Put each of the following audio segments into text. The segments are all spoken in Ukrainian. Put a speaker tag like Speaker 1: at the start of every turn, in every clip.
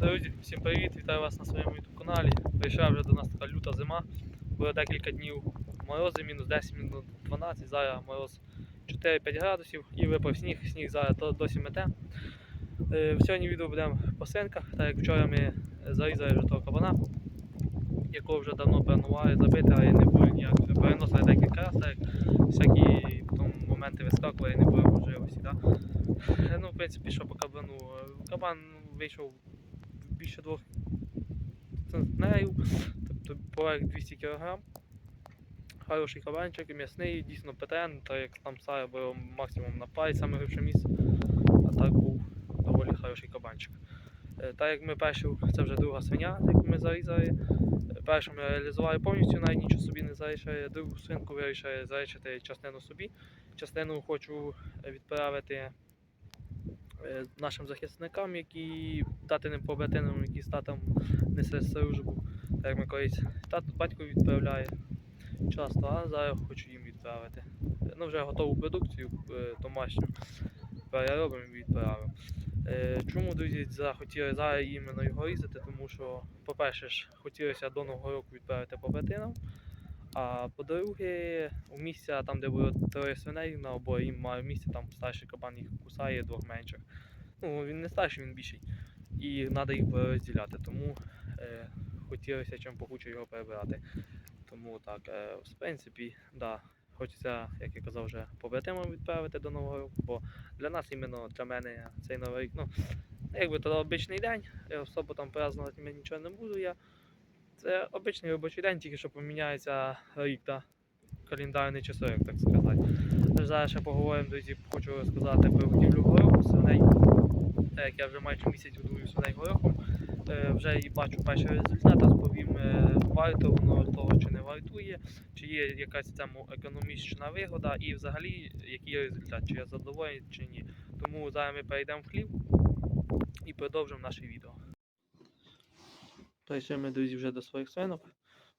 Speaker 1: Друзі, всім привіт! Вітаю вас на своєму YouTube каналі. Прийшла вже до нас така люта зима. Було декілька днів морози, мінус 10, мінус 12, зараз мороз 4-5 градусів і випав сніг, сніг зараз досі мете. Е, В сьогодні відео будемо по свинках, так як вчора ми зарізали вже того кабана, якого вже давно планували забити, але не було ніяк. Переносили декілька разів, так як всякі там моменти вискакували і не було можливості. Да? Ну, в принципі, що по кабану. Кабан вийшов більше двох центнерів, тобто поверх 200 кг. Хороший кабанчик, м'ясний, дійсно ПТН, так як там Сая було максимум на парі, саме глибше місце, а так був доволі хороший кабанчик. Е, Так як ми першу, це вже друга свиня, яку ми зарізали. Е, Першу ми реалізували повністю, навіть нічого собі не залишає. Другу свинку вирішили залишити частину собі. Частину хочу відправити нашим захисникам, які татиним побратимам, які з татом несе службу. Як ми колись тато батько відправляє часто, а зараз хочу їм відправити. Е, Ну, вже готову продукцію е, домашню переробимо і відправимо. Е, Чому, друзі, захотіли зараз іменно його різати? Тому що, по-перше, хотілося до Нового року відправити побратимам. А по-друге, у місця, там, де було троє свиней на обоє, їм має місце, там старший кабан їх кусає, двох менших. Ну, він не старший, він більший. І треба їх розділяти. Тому е, хотілося чим похуче його перебирати. Тому так, е, в принципі, да, хочеться, як я казав, вже побратимам відправити до Нового року, бо для нас, іменно для мене, цей новий рік, ну, якби то обичний день, особо там празднувати нічого не буду. Я. Це обичний робочий день, тільки що поміняється рік та календарний часовик, так сказати. Зараз ще поговоримо, друзі, хочу розказати про годівлю гороху свиней. Так як я вже майже місяць годую свиней горохом, е, вже і бачу перший результат, розповім, е, варто воно того чи не вартує, чи є якась цьому економічна вигода і взагалі який є результат, чи я задоволений, чи ні. Тому зараз ми перейдемо в хлів і продовжимо наше відео. Прийшли ми, друзі, вже до своїх свинок.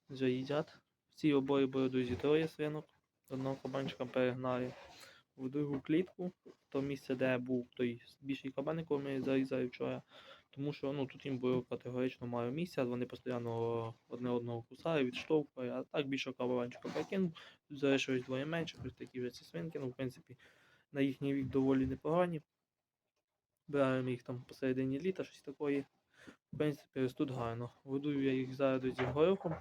Speaker 1: Вже їдять. В цій обої були, друзі, троє свинок. Одного кабанчика перегнали в другу клітку, то місце, де був той більший кабан, якого ми зарізали вчора. Тому що ну, тут їм було категорично мало місця, вони постійно одне одного кусали, відштовхували, а так більше кабанчика покинув. Тут залишилось двоє менших, ось такі вже ці свинки, ну, в принципі, на їхній вік доволі непогані. Брали ми їх там посередині літа, щось такої. В принципі, ростуть гарно. Годую я їх зараз зі горохом.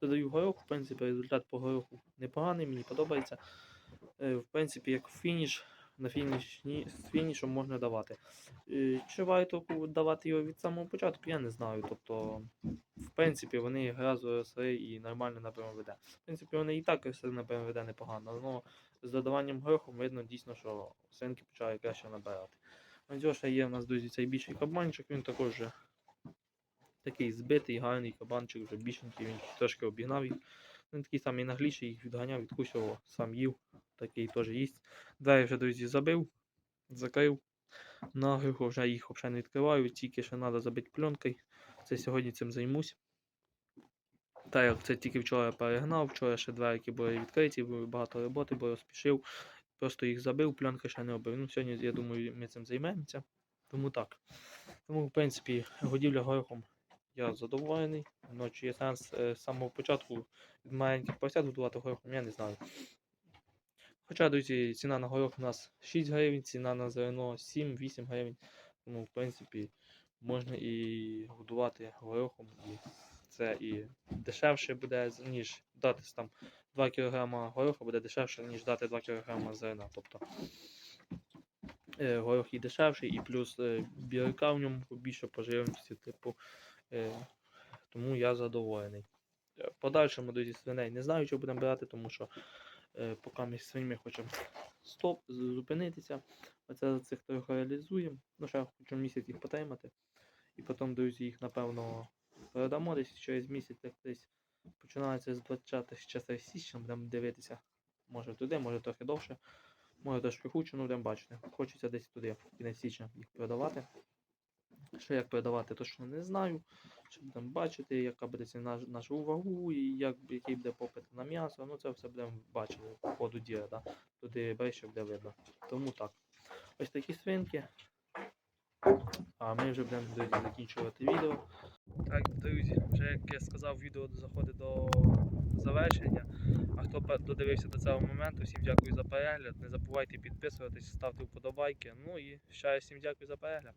Speaker 1: Додаю горох, в принципі, результат по гороху непоганий, мені подобається. Е, В принципі, як фініш, на фінішні, з фінішом можна давати. Е, Чи варто давати його від самого початку, я не знаю. Тобто, в принципі, вони гразу росли і нормально на БМВД. В принципі, вони і так росли на БМВД непогано, але з додаванням гороху видно дійсно, що свинки почали краще набирати. Ось ще є в нас друзі цей більший кабанчик, він також такий збитий, гарний кабанчик, вже більшенький, він трошки обігнав їх. Він такий самий нагліший, їх відганяв, відкусував, сам їв, такий теж їсть. Двері вже, друзі, забив, закрив. Наглухо вже їх взагалі не відкриваю, тільки ще треба забити пленкою. Це сьогодні цим займусь. Так як це тільки вчора перегнав, вчора ще дверки були відкриті, було багато роботи, бо розпішив. Просто їх забив, пленки ще не обив. Ну, сьогодні, я думаю, ми цим займемося. Тому так. Тому, в принципі, годівля горохом я задоволений. Ну, чи є сенс е, з самого початку від маленьких поросят годувати горохом, я не знаю. Хоча, друзі, ціна на горох у нас 6 гривень, ціна на зерно 7-8 гривень. Тому, в принципі, можна і годувати горохом. І це і дешевше буде, ніж дати там 2 кг гороха буде дешевше, ніж дати 2 кг зерна. Тобто е, горох і дешевший, і плюс е, білка в ньому більше поживності, типу. Е, тому я задоволений. Е, Подальшому друзі свиней не знаю, що будемо брати, тому що е, поки ми з свинями хочемо стоп, зупинитися. Оце за цих трьох реалізуємо. Ну, ще хочу місяць їх потримати. І потім, друзі, їх напевно передамо десь через місяць, як десь починається з 20 часов січня, будемо дивитися. Може туди, може трохи довше, може трошки хуче, ну будемо бачити. Хочеться десь туди, в кінець січня їх продавати. Що як продавати, точно не знаю. Що будемо бачити, яка буде ціна ж- наша вагу і як, який буде попит на м'ясо. Ну це все будемо бачити по ходу діла. Да? Туди ближче буде видно. Тому так. Ось такі свинки. А ми вже будемо закінчувати відео. Так, друзі, вже як я сказав, відео заходить до завершення. А хто додивився до цього моменту, всім дякую за перегляд. Не забувайте підписуватись, ставте вподобайки. Ну і ще всім дякую за перегляд.